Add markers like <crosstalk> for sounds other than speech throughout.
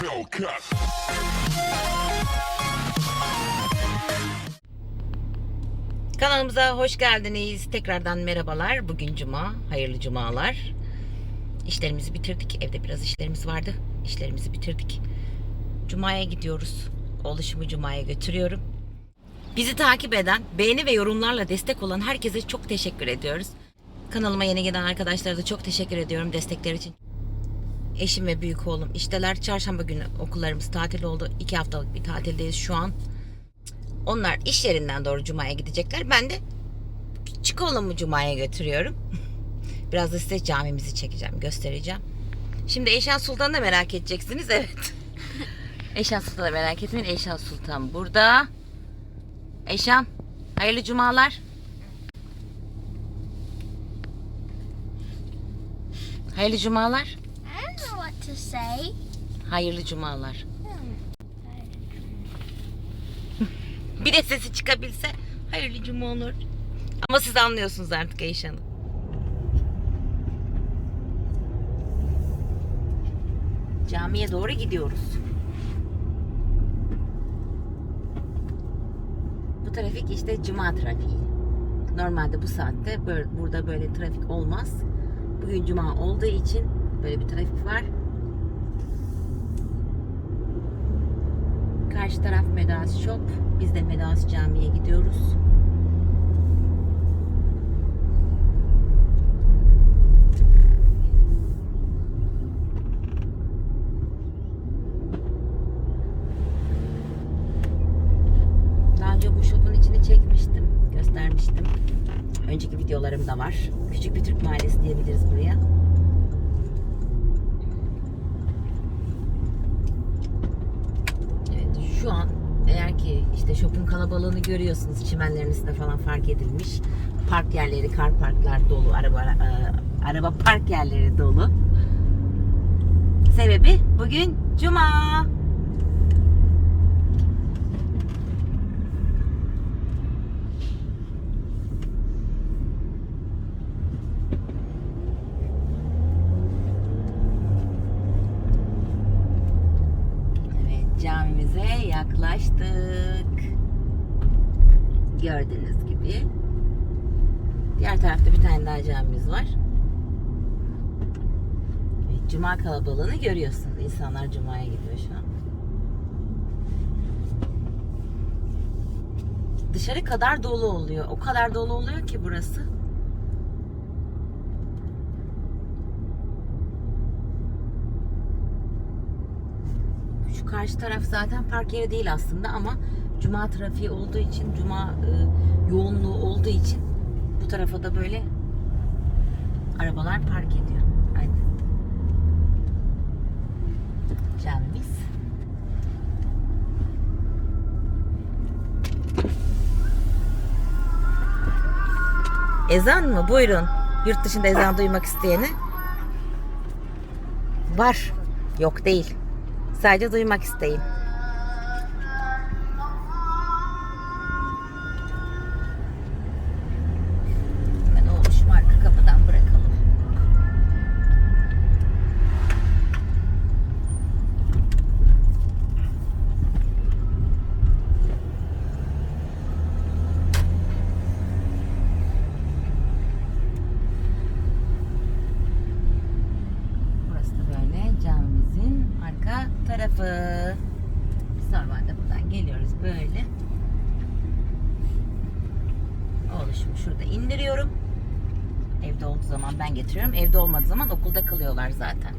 Hellcat. Kanalımıza hoş geldiniz. Tekrardan merhabalar. Bugün cuma. Hayırlı cumalar. İşlerimizi bitirdik. Evde biraz işlerimiz vardı. İşlerimizi bitirdik. Cuma'ya gidiyoruz. Oluşumu Cuma'ya götürüyorum. Bizi takip eden, beğeni ve yorumlarla destek olan herkese çok teşekkür ediyoruz. Kanalıma yeni gelen arkadaşlara da çok teşekkür ediyorum destekleri için. Eşim ve büyük oğlum işteler. Çarşamba günü okullarımız tatil oldu. İki haftalık bir tatildeyiz şu an. Onlar iş yerinden doğru Cuma'ya gidecekler. Ben de oğlumu Cuma'ya götürüyorum. <laughs> Biraz da size camimizi çekeceğim, göstereceğim. Şimdi Eyşan Sultan'ı da merak edeceksiniz. <laughs> Evet. Eyşan Sultan'ı merak etmeyin. Eyşan Sultan burada. Eyşan, hayırlı cumalar. Hayırlı cumalar. To say. Hayırlı cumalar. Bir de sesi çıkabilse hayırlı cuma olur. Ama siz anlıyorsunuz artık Eyşan'ı. Camiye doğru gidiyoruz. Bu trafik işte cuma trafiği. Normalde bu saatte böyle, burada böyle trafik olmaz. Bugün cuma olduğu için böyle bir trafik var. Karşı taraf Medas Shop. Biz de Medas Camii'ye gidiyoruz. Daha önce bu shop'un içini çekmiştim, göstermiştim. Önceki videolarım da var. Küçük bir Türk mahallesi diyebiliriz buraya. Evet şu an eğer ki işte shop'un kalabalığını görüyorsunuz çimenlerin üstünde falan fark edilmiş. Park yerleri, kar parklar dolu, araba e, araba park yerleri dolu. Sebebi bugün cuma. Evet camimize yaklaştık. Gördüğünüz gibi. Diğer tarafta bir tane daha camimiz var. Cuma kalabalığını görüyorsunuz. İnsanlar Cuma'ya gidiyor şu an. Dışarı kadar dolu oluyor. O kadar dolu oluyor ki burası. Şu karşı taraf zaten park yeri değil aslında ama cuma trafiği olduğu için, cuma e, yoğunluğu olduğu için bu tarafa da böyle arabalar park ediyor. Aynen. Camimiz. Ezan mı? Buyurun. Yurt dışında ezan duymak isteyeni. Var. Yok değil. Sadece duymak isteyin. Geliyoruz böyle. Oluşumu şurada indiriyorum. Evde olduğu zaman ben getiriyorum. Evde olmadığı zaman okulda kalıyorlar zaten.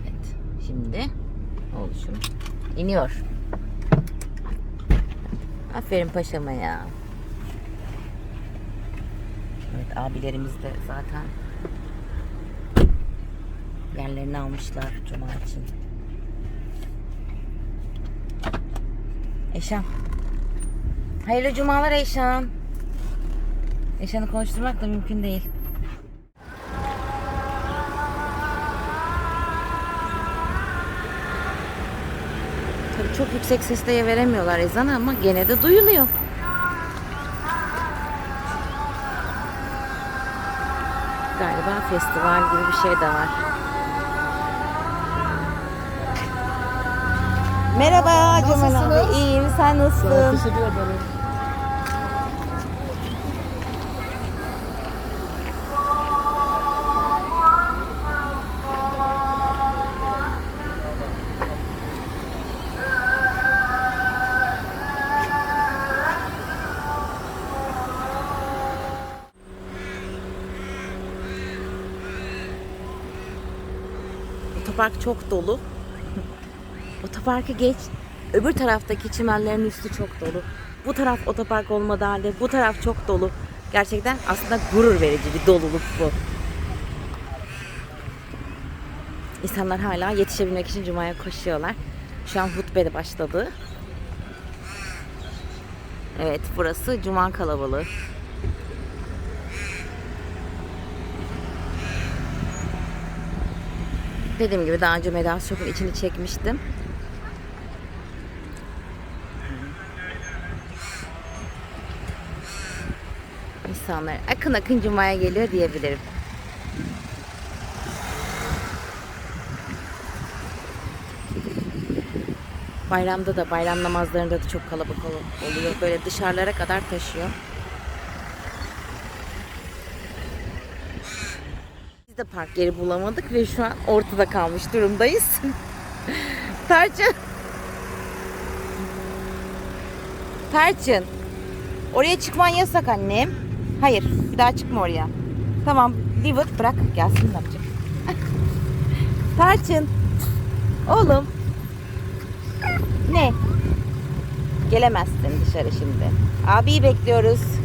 Evet. Şimdi oluşum iniyor. Aferin paşama ya. Evet abilerimiz de zaten yerlerini almışlar cuma için. Eşan. Hayırlı cumalar Eşan. Eşan'ı konuşturmak da mümkün değil. Tabii çok yüksek sesle veremiyorlar ezanı ama gene de duyuluyor. Galiba festival gibi bir şey de var. Merhaba Cemal abi. İyiyim. Sen nasılsın? Teşekkür ederim. Otopark çok dolu. Otoparkı geç. Öbür taraftaki çimenlerin üstü çok dolu. Bu taraf otopark olmadığı halde bu taraf çok dolu. Gerçekten aslında gurur verici bir doluluk bu. İnsanlar hala yetişebilmek için Cuma'ya koşuyorlar. Şu an hutbe de başladı. Evet burası Cuma kalabalığı. Dediğim gibi daha önce Medans Shop'un içini çekmiştim. İnsanlar akın akın Cuma'ya geliyor diyebilirim. Bayramda da bayram namazlarında da çok kalabalık ol- oluyor. Böyle dışarılara kadar taşıyor. Biz de park yeri bulamadık ve şu an ortada kalmış durumdayız. <laughs> Tarçın. Tarçın. Oraya çıkman yasak annem. Hayır, bir daha çıkma oraya. Tamam, leave bırak gelsin ne yapacak. <laughs> Tarçın. Oğlum. Ne? Gelemezsin dışarı şimdi. Abiyi bekliyoruz. <laughs>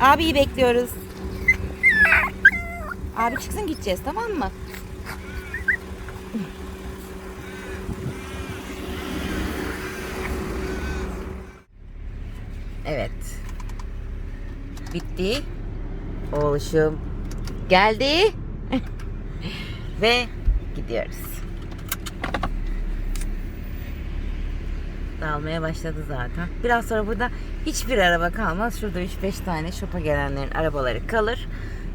Abiyi bekliyoruz. Abi çıksın gideceğiz tamam mı? Bitti. Oğluşum geldi. <laughs> Ve gidiyoruz. Dağılmaya başladı zaten. Biraz sonra burada hiçbir araba kalmaz. Şurada 3-5 tane şopa gelenlerin arabaları kalır.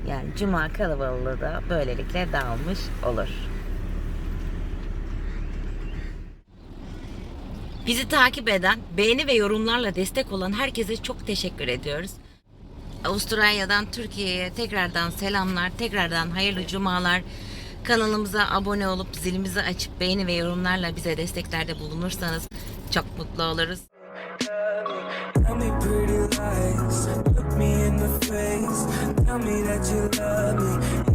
Yani cuma kalabalığı da böylelikle dağılmış olur. Bizi takip eden, beğeni ve yorumlarla destek olan herkese çok teşekkür ediyoruz. Avustralya'dan Türkiye'ye tekrardan selamlar, tekrardan hayırlı cumalar. Kanalımıza abone olup zilimizi açıp beğeni ve yorumlarla bize desteklerde bulunursanız çok mutlu oluruz. Tell me that you love me,